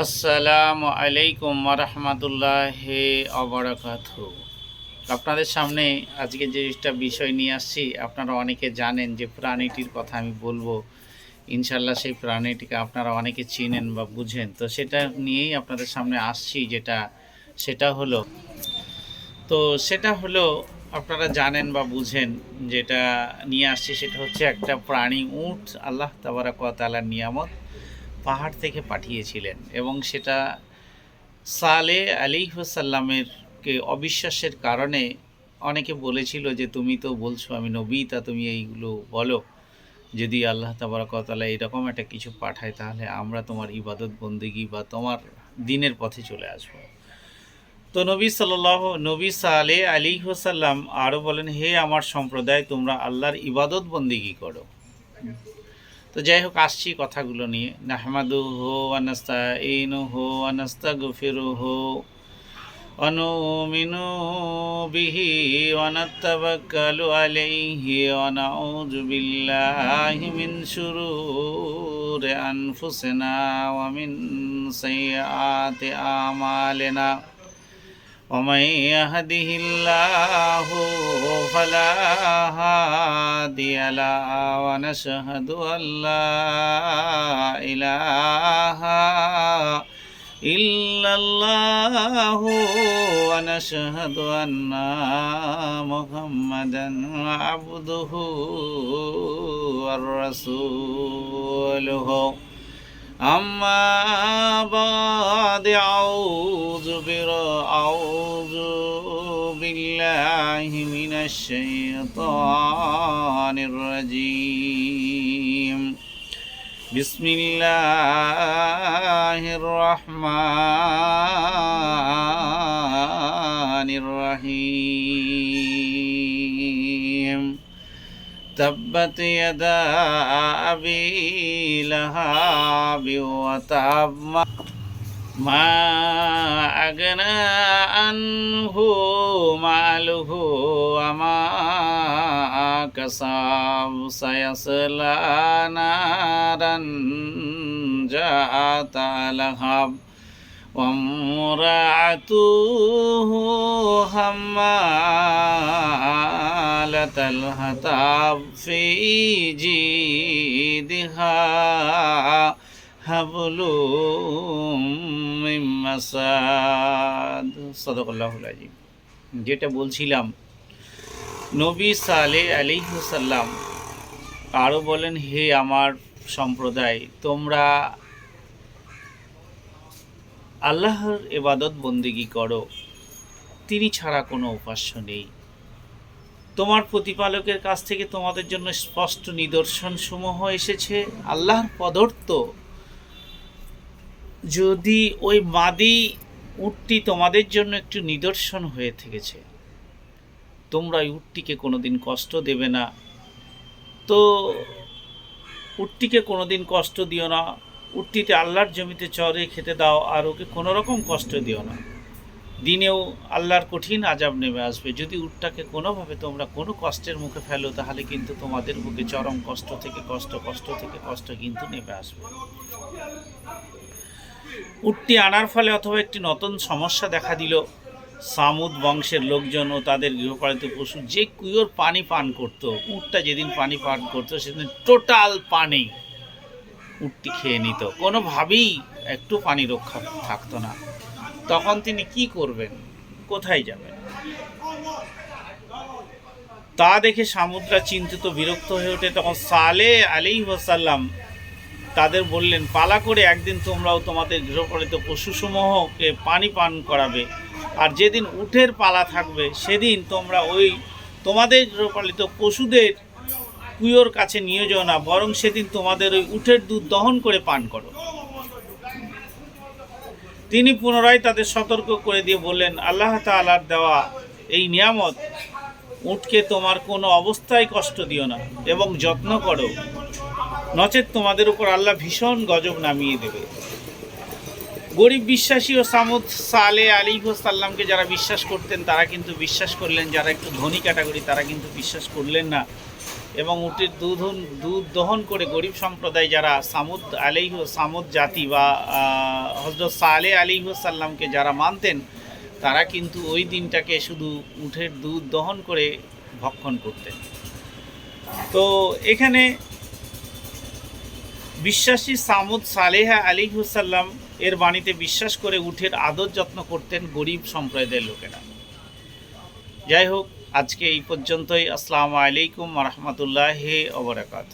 আসসালামু আলাইকুম রহমতুল্লাহ অবরাকাত আপনাদের সামনে আজকে যেটা বিষয় নিয়ে আসছি, আপনারা অনেকে জানেন যে প্রাণীটির কথা আমি বলব। ইনশাল্লাহ সেই প্রাণীটিকে আপনারা অনেকে চিনেন বা বুঝেন। তো সেটা নিয়েই আপনাদের সামনে আসছি, যেটা, সেটা হলো, তো সেটা হলো আপনারা জানেন বা বুঝেন, যেটা নিয়ে আসছি সেটা হচ্ছে একটা প্রাণী উট, আল্লাহ তাবারাকালার নিয়ামত। পাহাড় থেকে পাঠিয়েছিলেন এবং সেটা সালে আলী সাল্লামের কে অবিশ্বাসের কারণে অনেকে বলেছিল যে, তুমি তো বলছো আমি নবী, তা তুমি এইগুলো বলো। যদি আল্লাহ তাবারকতালা এরকম একটা কিছু পাঠায়, তাহলে আমরা তোমার ইবাদত বন্দিগি বা তোমার দিনের পথে চলে আসব। তো নবী সাল্লাহ নবী সালে আলী সাল্লাম আরও বলেন, হে আমার সম্প্রদায়, তোমরা আল্লাহর ইবাদত বন্দিগি করো। তো যাই হোক আসছি কথাগুলো নিয়ে নাহমাদু হো আনাস্তা ইনু হো আনাস্তা গফিরু হো অনুমিনু বিহি ওয়ানাত্তাবাক্কালু আলাইহি ওয়া নাউযু বিল্লাহি মিন শুরুরি আনফুসিনা ওয়া মিন সাইয়্যাতি আমালিনা ومن يهده الله فلا هادي له ونشهد أن لا إله إلا الله ونشهد أن محمدا عبده ورسوله. أما بعد أعوذ بر أعوذ بالله من الشيطان الرجيم. بسم الله الرحمن الرحيم. تبت يدا أبي لهاب وتب ما أغنى عنه ماله وما كسب سيصلى نارا ذات لهب وامرأته حمالة الحطب في جيدها حبل যেটা বলছিলাম, নবী সালে আলিহসাল্লাম আরও বলেন, হে আমার সম্প্রদায়, তোমরা আল্লাহর এবাদত বন্দিগি করো। তিনি ছাড়া কোনো উপাস্য নেই। তোমার প্রতিপালকের কাছ থেকে তোমাদের জন্য স্পষ্ট নিদর্শনসমূহ এসেছে। আল্লাহর পদর্থ যদি ওই মাদি উটটি তোমাদের জন্য একটু নিদর্শন হয়ে থেকেছে, তোমরা ওই উটটিকে কোনোদিন কষ্ট দেবে না। তো উটটিকে কোনোদিন কষ্ট দিও না, উটটিতে আল্লাহর জমিতে চরে খেতে দাও, আর ওকে কোনো রকম কষ্ট দিও না। দিনেও আল্লাহর কঠিন আজাব নেমে আসবে। যদি উটটাকে কোনোভাবে তোমরা কোনো কষ্টের মুখে ফেলো, তাহলে কিন্তু তোমাদের বুকে চরম কষ্ট থেকে কষ্ট কষ্ট থেকে কষ্ট কিন্তু নেমে আসবে। উটটি আনার ফলে অথবা একটি নতুন সমস্যা দেখা দিল। সামুদ বংশের লোকজন ও তাদের গৃহপালিত পশু যে কুয়োর পানি পান করতো, উটটা যেদিন পানি পান করতো, সেদিন টোটাল পানি উটটি খেয়ে নিত। কোনোভাবেই একটু পানি রক্ষা থাকতো না। তখন তিনি কি করবেন? কোথায় যাবেন? তা দেখে সামুদ্রা চিন্তিত বিরক্ত হয়ে ওঠে। তখন সালে আলী ওসাল্লাম তাদের বললেন, পালা করে একদিন তোমরাও তোমাদের গৃহপালিত পশুসমূহকে পানি পান করাবে। আর যেদিন উঠের পালা থাকবে, সেদিন তোমরা ওই তোমাদের গৃহপালিত পশুদের কুয়োর কাছে নিয়ে যাও না, বরং সেদিন তোমাদের ওই উঠের দুধ দহন করে পান করো। তিনি পুনরায় তাদের সতর্ক করে দিয়ে বললেন, আল্লাহ তালার দেওয়া এই নিয়ামত উঠকে তোমার কোনো অবস্থায় কষ্ট দিও না এবং যত্ন করো। নচেত তোমাদের উপর আল্লাহ ভীষণ গজব নামিয়ে দেবে। গরিব বিশ্বাসী ও সামুদ সালে আলী সাল্লামকে যারা বিশ্বাস করতেন, তারা কিন্তু বিশ্বাস করলেন, যারা একটু ধনী ক্যাটাগরি, তারা কিন্তু বিশ্বাস করলেন না। এবং উটের দুধ দুধ দহন করে গরিব সম্প্রদায় যারা সামুদ আলিহ সামুদ জাতি বা হজরত সালে আলিহাসাল্লামকে যারা মানতেন, তারা কিন্তু ওই দিনটাকে শুধু উঠের দুধ দহন করে ভক্ষণ করতেন। তো এখানে বিশ্বাসী সামুদ সালেহা আলিহুসাল্লাম এর বাণীতে বিশ্বাস করে উঠের আদর যত্ন করতেন গরিব সম্প্রদায়ের লোকেরা। যাই হোক, আজকে এই পর্যন্তই। আসসালামু আলাইকুম রহমতুল্লাহ অবরাকাত